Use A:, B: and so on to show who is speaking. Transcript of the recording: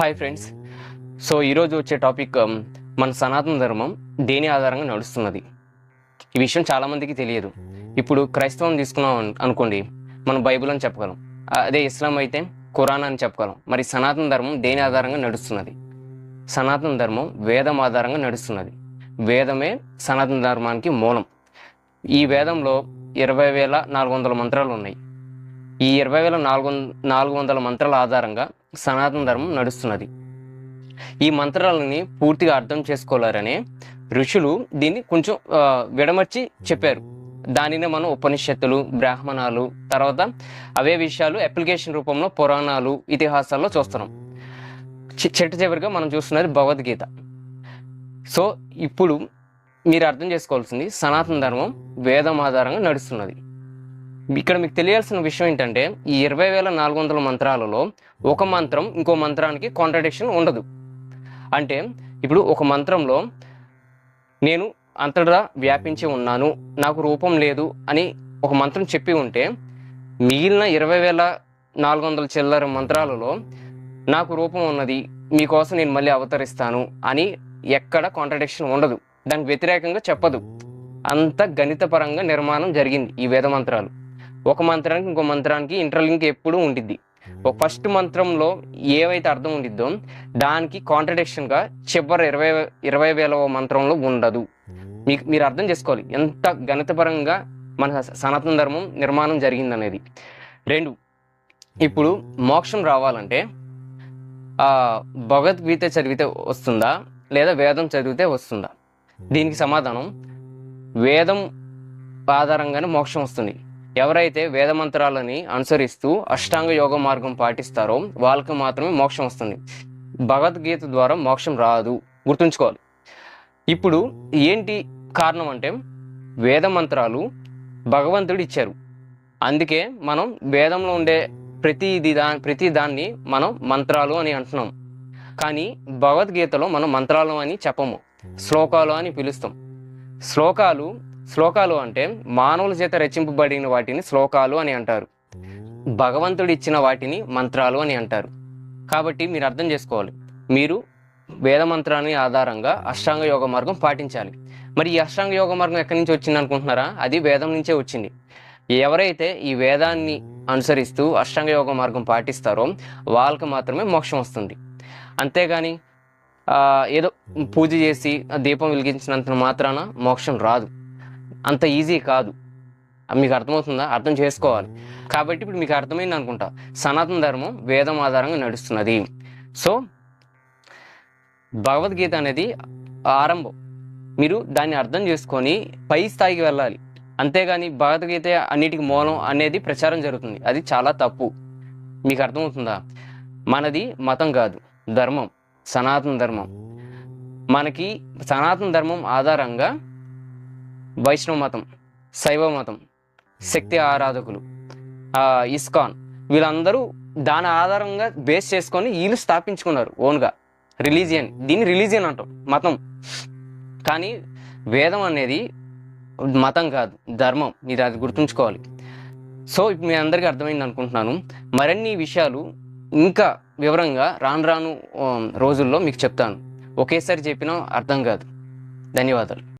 A: Hi friends so ఈరోజు వచ్చే topic um, మన సనాతన ధర్మం దేని ఆధారంగా నడుస్తున్నది? ఈ విషయం చాలామందికి తెలియదు. ఇప్పుడు క్రైస్తవం తీసుకున్నాం అనుకోండి మనం బైబిల్ అని చెప్పగలం. అదే ఇస్లాం అయితే ఖురాన్ అని చెప్పగలం. మరి సనాతన ధర్మం దేని ఆధారంగా నడుస్తున్నది? సనాతన ధర్మం వేదం ఆధారంగా నడుస్తున్నది. వేదమే సనాతన ధర్మానికి మూలం. ఈ వేదంలో ఇరవై వేల నాలుగు వందల మంత్రాలు ఉన్నాయి. ఈ ఇరవై వేల నాలుగు వంద నాలుగు వందల మంత్రాల ఆధారంగా సనాతన ధర్మం నడుస్తున్నది. ఈ మంత్రాలని పూర్తిగా అర్థం చేసుకోలేరని ఋషులు దీన్ని కొంచెం విడమర్చి చెప్పారు. దానినే మనం ఉపనిషత్తులు బ్రాహ్మణాలు తర్వాత అవే విషయాలు అప్లికేషన్ రూపంలో పురాణాలు ఇతిహాసాల్లో చూస్తున్నాం. చి- చివరిగా మనం చూస్తున్నది భగవద్గీత. సో ఇప్పుడు మీరు అర్థం చేసుకోవాల్సింది సనాతన ధర్మం వేదం ఆధారంగా నడుస్తున్నది. ఇక్కడ మీకు తెలియాల్సిన విషయం ఏంటంటే ఈ ఇరవై వేల నాలుగు వందల మంత్రాలలో ఒక మంత్రం ఇంకో మంత్రానికి కాంట్రడిక్షన్ ఉండదు. అంటే ఇప్పుడు ఒక మంత్రంలో నేను అంతటా వ్యాపించి ఉన్నాను నాకు రూపం లేదు అని ఒక మంత్రం చెప్పి ఉంటే మిగిలిన ఇరవై వేల నాలుగు వందల చిల్లర మంత్రాలలో నాకు రూపం ఉన్నది మీకోసం నేను మళ్ళీ అవతరిస్తాను అని ఎక్కడ కాంట్రడిక్షన్ ఉండదు. దానికి వ్యతిరేకంగా చెప్పదు. అంత గణితపరంగా నిర్మాణం జరిగింది ఈ వేద మంత్రాలు. ఒక మంత్రానికి ఇంకో మంత్రానికి ఇంటర్లింక్ ఎప్పుడూ ఉంటుంది ఒక ఫస్ట్ మంత్రంలో ఏవైతే అర్థం ఉండిద్దో దానికి కాంట్రడిక్షన్గా చివరి ఇరవై ఇరవై వేలవ మంత్రంలో ఉండదు. మీకు మీరు అర్థం చేసుకోవాలి. ఎంత గణితపరంగా మన సనాతన ధర్మం నిర్మాణం జరిగిందనేది. రెండు ఇప్పుడు మోక్షం రావాలంటే భగవద్గీత చదివితే వస్తుందా? లేదా వేదం చదివితే వస్తుందా? దీనికి సమాధానం వేదం ఆధారంగానే మోక్షం వస్తుంది. ఎవరైతే వేద మంత్రాలని అనుసరిస్తూ అష్టాంగ యోగ మార్గం పాటిస్తారో వాళ్ళకి మాత్రమే మోక్షం వస్తుంది. భగవద్గీత ద్వారా మోక్షం రాదు. గుర్తుంచుకోవాలి. ఇప్పుడు ఏంటి కారణం అంటే వేద మంత్రాలు భగవంతుడు ఇచ్చారు. అందుకే మనం వేదంలో ఉండే ప్రతిది దా ప్రతి దాన్ని మనం మంత్రాలు అని అంటున్నాం. కానీ భగవద్గీతలో మనం మంత్రాలు అని చెప్పము. శ్లోకాలు అని పిలుస్తాం. శ్లోకాలు శ్లోకాలు అంటే మానవుల చేత రచింపబడిన వాటిని శ్లోకాలు అని అంటారు. భగవంతుడు ఇచ్చిన వాటిని మంత్రాలు అని అంటారు. కాబట్టి మీరు అర్థం చేసుకోవాలి. మీరు వేద మంత్రాన్ని ఆధారంగా అష్టాంగ యోగ మార్గం పాటించాలి. మరి ఈ అష్టాంగ యోగ మార్గం ఎక్కడి నుంచి వచ్చింది అనుకుంటున్నారా? అది వేదం నుంచే వచ్చింది. ఎవరైతే ఈ వేదాన్ని అనుసరిస్తూ అష్టాంగ యోగ మార్గం పాటిస్తారో వాళ్ళకి మాత్రమే మోక్షం వస్తుంది. అంతేగాని ఏదో పూజ చేసి దీపం వెలిగించినంత మాత్రాన మోక్షం రాదు. అంత ఈజీ కాదు. మీకు అర్థమవుతుందా? అర్థం చేసుకోవాలి. కాబట్టి ఇప్పుడు మీకు అర్థమైంది అనుకుంటా. సనాతన ధర్మం వేదం ఆధారంగా నడుస్తున్నది. సో భగవద్గీత అనేది ఆరంభం. మీరు దాన్ని అర్థం చేసుకొని పై స్థాయికి వెళ్ళాలి. అంతేగాని భగవద్గీత అన్నిటికి మూలం అనేది ప్రచారం జరుగుతుంది. అది చాలా తప్పు. మీకు అర్థమవుతుందా? మనది మతం కాదు. ధర్మం. సనాతన ధర్మం. మనకి సనాతన ధర్మం ఆధారంగా వైష్ణవ మతం శైవ మతం శక్తి ఆరాధకులు ఇస్కాన్ వీళ్ళందరూ దాని ఆధారంగా బేస్ చేసుకొని వీళ్ళు స్థాపించుకున్నారు ఓన్గా. రిలీజియన్ దీన్ని రిలీజియన్ అంటాం మతం. కానీ వేదం అనేది మతం కాదు ధర్మం. మీరు అది గుర్తుంచుకోవాలి. సో ఇప్పుడు మీ అందరికీ అర్థమైంది అనుకుంటున్నాను. మరిన్ని విషయాలు ఇంకా వివరంగా రాను రాను రోజుల్లో మీకు చెప్తాను. ఒకేసారి చెప్పినా అర్థం కాదు. ధన్యవాదాలు.